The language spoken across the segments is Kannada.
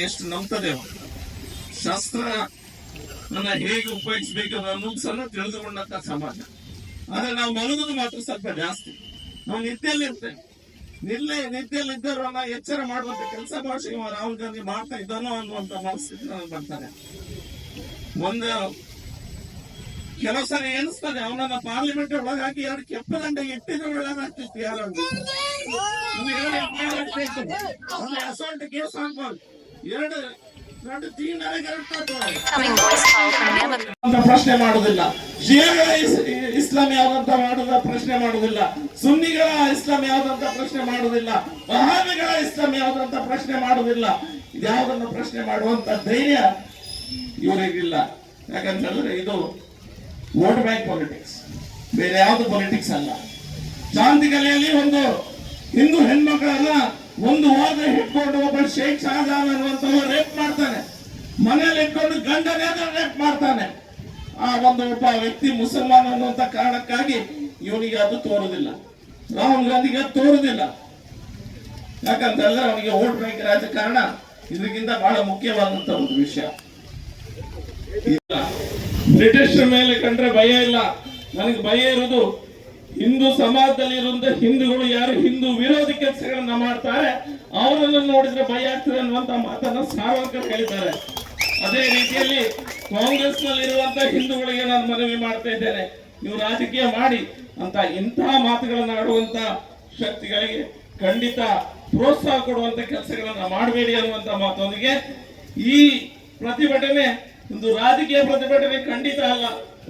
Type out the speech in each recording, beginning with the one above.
ಎಷ್ಟು ನಂಬ್ತದೆವು ಶಾಸ್ತ್ರ ಹೇಗೆ ಉಪಯೋಗಿಸ್ಬೇಕು ಅನ್ನೋದು ಸಹ ತಿಳಿದುಕೊಂಡಂತ ಸಮಾಜ. ಆದ್ರೆ ನಾವು ಮಲಗುದು ಮಾತ್ರ ಸ್ವಲ್ಪ ಜಾಸ್ತಿ. ನಾವು ನಿದ್ದೆಯಲ್ಲಿ ಇರ್ತೇವೆ ನಿಲ್ಲೆ ನಿದ್ದೆಯಲ್ಲಿ ಇದ್ದವರನ್ನ ಎಚ್ಚರ ಮಾಡುವಂತ ಕೆಲಸ ಮಾಡ್ಸಿ ಇವ ರಾಹುಲ್ ಗಾಂಧಿ ಮಾಡ್ತಾ ಇದ್ದಾನೋ ಅನ್ನುವಂತ ಮನಸ್ಥಿತಿ ಬರ್ತಾರೆ ಒಂದು ಕೆಲವು ಸಲ ಎನಿಸ್ತದೆ ಅವನನ್ನ ಪಾರ್ಲಿಮೆಂಟ್ ಒಳಗಾಗಿ ಎರಡು ಕೆಂಪು ದಂಡೆಗೆ ಇಟ್ಟಿದ್ರೆ ಒಳಗಾಗ್ತಿತ್ತು ಯಾರು? ಅಸಾಲ್ಟ್ ಕೇಸ್ ಹಾಕ್ಬೋದು. ಪ್ರಶ್ನೆ ಮಾಡುದಿಲ್ಲ. ಶಿಯಾಗಳ ಇಸ್ಲಾಮಿ ಇಸ್ಲಾಂ ಯಾವ್ದಂತ ಮಾಡುದ ಪ್ರಶ್ನೆ ಮಾಡುದಿಲ್ಲ. ಸುನ್ನಿಗಳ ಇಸ್ಲಾಂ ಯಾವ್ದಂತ ಪ್ರಶ್ನೆ ಮಾಡುದಿಲ್ಲ. ವಹಾಬಿಗಳ ಇಸ್ಲಾಂ ಯಾವ್ದಂತ ಪ್ರಶ್ನೆ ಮಾಡುದಿಲ್ಲ. ಇದ್ಯಾವುದನ್ನು ಪ್ರಶ್ನೆ ಮಾಡುವಂತ ಧೈರ್ಯ ಇವರಿಗಿಲ್ಲ. ಯಾಕಂತಂದ್ರೆ ಹೇಳಿದ್ರೆ ಇದು ವೋಟ್ ಬ್ಯಾಂಕ್ ಪಾಲಿಟಿಕ್ಸ್ ಬೇರೆ ಯಾವ್ದು ಪಾಲಿಟಿಕ್ಸ್ ಅಲ್ಲ. ಶಾಂತಿ ಕಲೆಯಲ್ಲಿ ಒಂದು ಹಿಂದೂ ಹೆಣ್ಮಕ್ಕಳನ್ನ ಒಂದು ಹೋದ ಹಿಡ್ಕೊಂಡು ಒಬ್ಬ ಶೇಖ್ ಶಹಜಾನ್ ಅನ್ನುವಂಥವ ರೇಪ್ ಮಾಡ್ತಾನೆ. ಮನೆಯಲ್ಲಿ ಇಟ್ಕೊಂಡು ಗಂಡನೇ ರೇಪ್ ಮಾಡ್ತಾನೆ. ಆ ಒಂದು ಒಬ್ಬ ವ್ಯಕ್ತಿ ಮುಸಲ್ಮಾನ್ ಅನ್ನುವಂತ ಕಾರಣಕ್ಕಾಗಿ ಇವನಿಗೆ ಅದು ತೋರುದಿಲ್ಲ. ರಾಹುಲ್ ಗಾಂಧಿಗೆ ಅದು ತೋರುದಿಲ್ಲ. ಯಾಕಂತಂದ್ರೆ ಅವನಿಗೆ ಓಟ್ ಬ್ಯಾಂಕ್ ರಾಜಕಾರಣ ಇದಕ್ಕಿಂತ ಬಹಳ ಮುಖ್ಯವಾದಂತ ಒಂದು ವಿಷಯ. ಬ್ರಿಟಿಷರ ಮೇಲೆ ಕಂಡ್ರೆ ಭಯ ಇಲ್ಲ. ನನಗೆ ಭಯ ಇರುವುದು ಹಿಂದೂ ಸಮಾಜದಲ್ಲಿ ಇರುವಂತ ಹಿಂದೂಗಳು ಯಾರು ಹಿಂದೂ ವಿರೋಧಿ ಕೆಲಸಗಳನ್ನ ಮಾಡ್ತಾರೆ, ಅವರನ್ನು ನೋಡಿದ್ರೆ ಭಯ ಆಗ್ತದೆ ಅನ್ನುವಂತ ಮಾತನ್ನ ಸಾರ್ವಜನಿಕರು ಹೇಳಿದ್ದಾರೆ. ಅದೇ ರೀತಿಯಲ್ಲಿ ಕಾಂಗ್ರೆಸ್ನಲ್ಲಿ ಇರುವಂತ ಹಿಂದೂಗಳಿಗೆ ನಾನು ಮನವಿ ಮಾಡ್ತಾ ಇದ್ದೇನೆ. ನೀವು ರಾಜಕೀಯ ಮಾಡಿ ಅಂತ ಇಂತಹ ಮಾತುಗಳನ್ನ ಆಡುವಂತ ಶಕ್ತಿಗಳಿಗೆ ಖಂಡಿತ ಪ್ರೋತ್ಸಾಹ ಕೊಡುವಂತ ಕೆಲಸಗಳನ್ನ ಮಾಡಬೇಡಿ ಅನ್ನುವಂತ ಮಾತೊಂದಿಗೆ ಈ ಪ್ರತಿಭಟನೆ ಒಂದು ರಾಜಕೀಯ ಪ್ರತಿಭಟನೆ ಖಂಡಿತ ಅಲ್ಲ.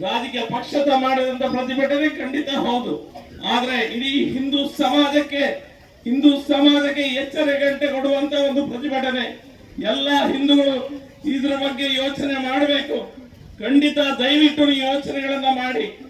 ರಾಜಕೀಯ ಪಕ್ಷದ ಮಾಡಿದಂತ ಪ್ರತಿಭಟನೆ ಖಂಡಿತ ಹೌದು. ಆದ್ರೆ ಇಡೀ ಹಿಂದೂ ಸಮಾಜಕ್ಕೆ ಹಿಂದೂ ಸಮಾಜಕ್ಕೆ ಎಚ್ಚರ ಗಂಟೆ ಕೊಡುವಂತ ಒಂದು ಪ್ರತಿಭಟನೆ. ಎಲ್ಲ ಹಿಂದೂಗಳು ಇದ್ರ ಬಗ್ಗೆ ಯೋಚನೆ ಮಾಡಬೇಕು. ಖಂಡಿತ ದಯವಿಟ್ಟು ಯೋಚನೆಗಳನ್ನ ಮಾಡಿ.